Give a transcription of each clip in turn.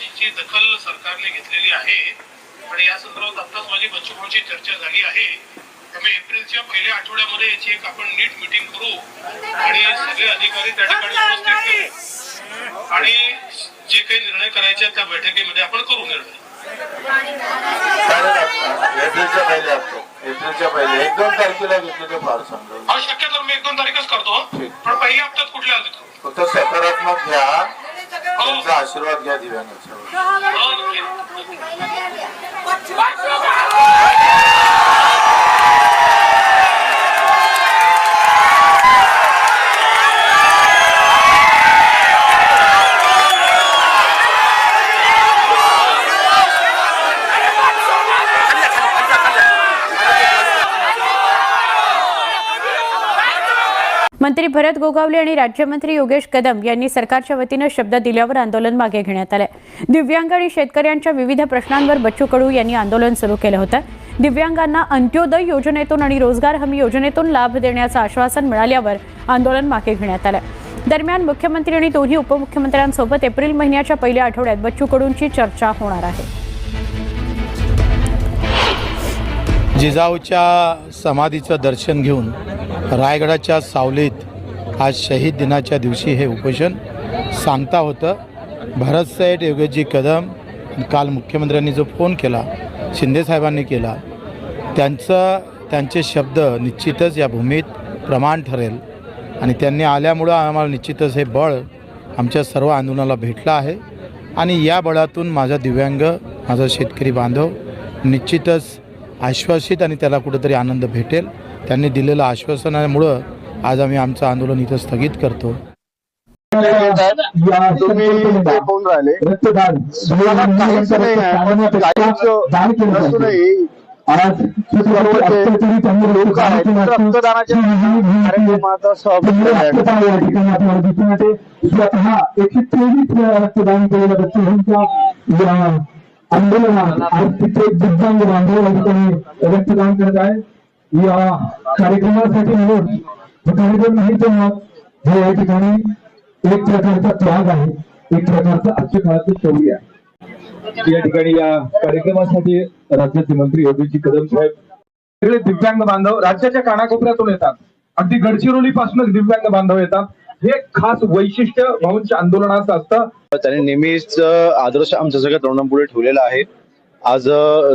याची दखल सरकारने घेतलेली आहे. आणि या संदर्भात आत्ताच माझी बच्चूभाऊची चर्चा झाली आहे. त्यामुळे एप्रिलच्या पहिल्या आठवड्यामध्ये याची एक आपण नीट मिटिंग करू. आणि सगळे अधिकारी त्या ठिकाणी उपस्थित आणि जे काही निर्णय करायचे आहेत त्या बैठकीमध्ये आपण करू निर्णय. एप्रिलच्या पहिले असतो एप्रिलच्या पहिले. एक दोन तारखेला घेतले ते फार समजा शक्यतो मी एक दोन तारीखच करतो ठीक. पण पहिल्या हप्त्यात कुठल्या आले फक्त सकारात्मक घ्या. त्यांचा आशीर्वाद घ्या मंत्री भरत गोगावले आणि राज्यमंत्री योगेश कदम यांनी सरकारच्या वतीनं शब्द दिल्यावर आंदोलन मागे घेण्यात आलं दिव्यांग आणि शेतकऱ्यांच्या विविध प्रश्नांवर बच्चू कडू यांनी आंदोलन सुरू केलं होतं. दिव्यांगांना अंत्योदय योजनेतून आणि रोजगार हमी योजनेतून लाभ देण्याचं आश्वासन मिळाल्यावर आंदोलन मागे घेण्यात आलं दरम्यान मुख्यमंत्री आणि दोन्ही उपमुख्यमंत्र्यांसोबत एप्रिल महिन्याच्या पहिल्या आठवड्यात बच्चू कडूंची चर्चा होणार आहे. जिजाऊच्या समाधीचं दर्शन घेऊन रायगडाच्या सावलीत आज शहीद दिनाच्या दिवशी हे उपोषण सांगता होतं. भरतसाहेब योगेशजी कदम काल मुख्यमंत्र्यांनी जो फोन केला शिंदेसाहेबांनी केला त्यांचं त्यांचे शब्द निश्चितच या भूमीत प्रमाण ठरेल. आणि त्यांनी आल्यामुळं आम्हाला निश्चितच हे बळ आमच्या सर्व आंदोलनाला भेटलं आहे. आणि या बळातून माझा दिव्यांग माझा शेतकरी बांधव निश्चितच आश्वासित आणि त्याला कुठंतरी आनंद भेटेल. त्यांनी दिलेलं आश्वासनामुळं आज आम्ही आमचं आंदोलन इथं स्थगित करतो. तुम्ही रक्तदान. तुम्हाला आंदोलनात आज तिथे दिव्यांग बांधव या ठिकाणी रक्तदान करत आहे या कार्यक्रमासाठी म्हणून ठिकाणी नाही तर हे या ठिकाणी एक प्रकारचा त्याग आहे. एक प्रकारचा आजच्या काळातील शौर्य आहे. या ठिकाणी या कार्यक्रमासाठी राज्याचे मंत्री योगीजी कदम साहेब सगळे दिव्यांग बांधव राज्याच्या कानाकोपऱ्यातून येतात. अगदी गडचिरोली पासूनच दिव्यांग बांधव येतात. हे खास वैशिष्ट्य भाऊंच्या आंदोलनाचं असतं. त्यांनी नेहमीच आदर्श आमच्या सगळ्या तरुणांपुढे ठेवलेला आहे. आज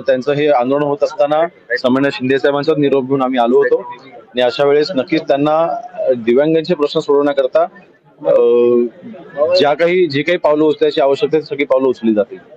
त्यांचं हे आंदोलन होत असताना सामान्य शिंदे साहेबांचा निरोप घेऊन आम्ही आलो होतो. आणि अशा वेळेस नक्कीच त्यांना दिव्यांगांचे प्रश्न सोडवण्याकरता ज्या काही जे काही पावलं उचलायची आवश्यकता सगळी पावलं उचलली जातील.